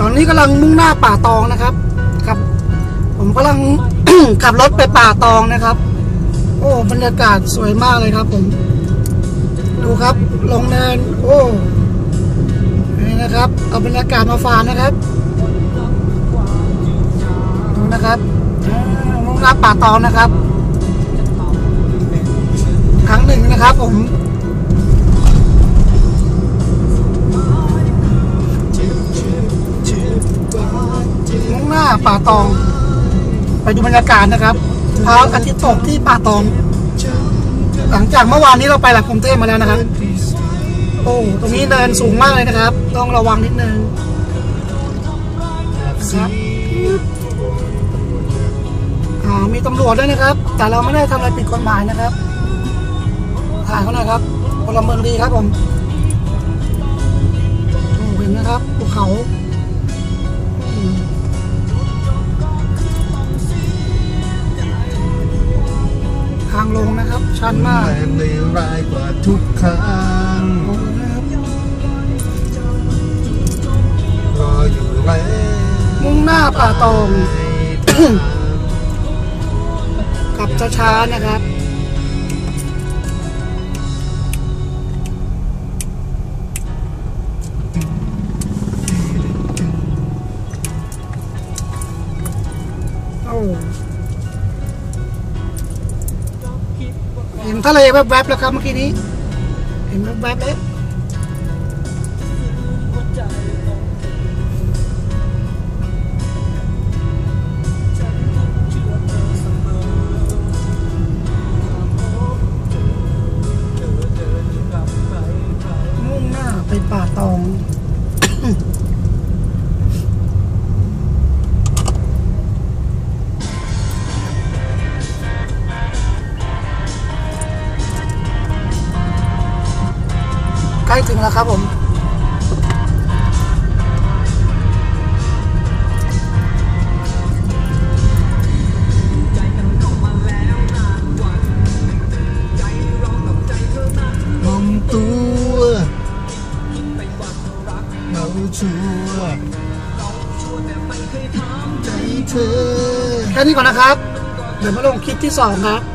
ตอนนี้กำลังมุ่งหน้าป่าตองนะครับครับ ผมกำลัง ขับรถไปป่าตองนะครับ โอ้บรรยากาศสวยมากเลยครับ ผม ดูครับลงเนินโอ้นี่นะครับ เอาบรรยากาศมาฝากนะครับดูนะครับมุ่งหน้าป่าตองนะครับ ครั้งหนึ่งนะครับ ผม ป่าตอง ไปดูบรรยากาศนะครับพระอาทิตย์ตกที่ป่าตอง หลังจากเมื่อวานนี้เราไปหลักกรุงเทพมาแล้วนะครับ โอ้ตรงนี้เนินสูงมากเลยนะครับ ต้องระวังนิดนึงนะครับอ่ามีตำรวจด้วยนะครับ แต่เราไม่ได้ทำอะไรผิดกฎหมายนะครับถ่ายเขาหน่อยครับพลเมืองดีครับผมโอ้เห็นนะครับภูเขา นะครับ ชันมากแรงเลวร้ายกว่าทุกครั้งโอ้นะครับรออยู่แล้วมุ่งหน้าป่าตองขับช้าๆนะครับโอ้ เห็นทะเลแวบๆแล้วครับเมื่อกี้นี้ เห็นแวบๆแล้วมุ่งหน้าไปป่าตอง ล้ถึงแล้วครับผมมอมตัวเราชัวร์ใจเธอ แค่นี้ก่อนนะครับ เดี๋ยวมาลงคลิปที่สองครับ